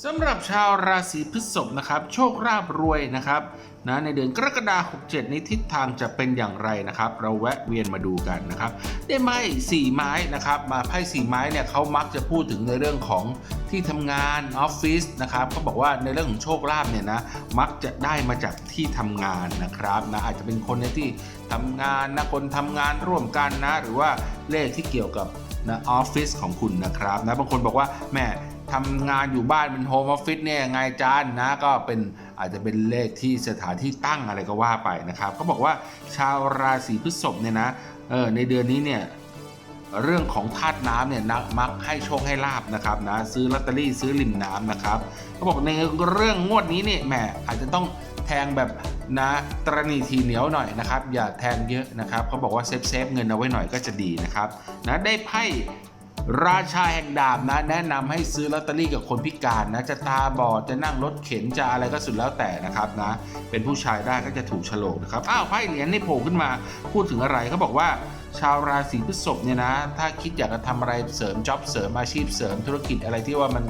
สำหรับชาวราศีพฤษภนะครับ โชคราบรวยนะครับนะในเดือนกรกฎาคม67 นี้ทิศทางจะเป็นอย่างไรนะครับ เราแวะเวียนมาดูกันนะครับ ได้ไม้สี่ไม้นะครับ มาไพ่สี่ไม้เนี่ยเขามักจะพูดถึงในเรื่องของที่ทำงานออฟฟิศนะครับเขาบอกว่าในเรื่องของโชคลาภเนี่ยนะมักจะได้มาจากที่ทำงานนะครับนะอาจจะเป็นคนในที่ทำงานนะคนทำงานร่วมกันนะ หรือว่าเลขที่เกี่ยวกับ นะออฟฟิศของคุณนะครับนะบางคนบอกว่าแม่ทำงานอยู่บ้านเป็นโฮมออฟฟิศเนี่ยไงจานนะก็เป็นอาจจะเป็นเลขที่สถานที่ตั้งอะไรก็ว่าไปนะครับเขาบอกว่าชาวราศีพฤษภเนี่ยนะเออในเดือนนี้เนี่ยเรื่องของธาตุน้ำเนี่ยนะมักให้โชคให้ลาบนะครับนะซื้อลอตเตอรี่ซื้อริมน้ำนะครับเขาบอกในเรื่องงวดนี้เนี่ยแหมอาจจะต้องแทงแบบ นะตรณีทีเหนียวหน่อยนะครับ อย่าแทงเยอะนะครับเขาบอกว่าเซฟเซฟเงินเอาไว้หน่อยก็จะดีนะครับนะได้ไพ่ราชาแห่งดาบนะ แนะนำให้ซื้อลอตเตอรี่กับคนพิการนะ จะตาบอดจะนั่งรถเข็นจะอะไรก็สุดแล้วแต่นะครับนะ เป็นผู้ชายได้ก็จะถูกฉลกนะครับอ้าวไพ่เหรียญนี่โผล่ขึ้นมาพูดถึงอะไรเขาบอกว่า ชาวราศีพฤษภเนี่ยนะ ถ้าคิดอยากจะทำอะไรเสริมจ็อบเสริมอาชีพเสริมธุรกิจอะไรที่ว่ามัน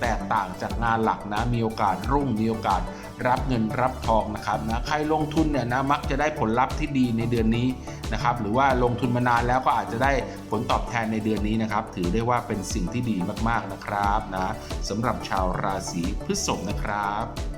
แตกต่างจากงานหลักนะ มีโอกาสรุ่งมีโอกาสรับเงินรับทองนะครับนะใครลงทุนเนี่ยนะมักจะได้ผลลัพธ์ที่ดีในเดือนนี้นะครับหรือว่าลงทุนมานานแล้วก็อาจจะได้ผลตอบแทนในเดือนนี้นะครับ ถือได้ว่าเป็นสิ่งที่ดีมากๆนะครับนะสำหรับชาวราศีพฤษภนะครับ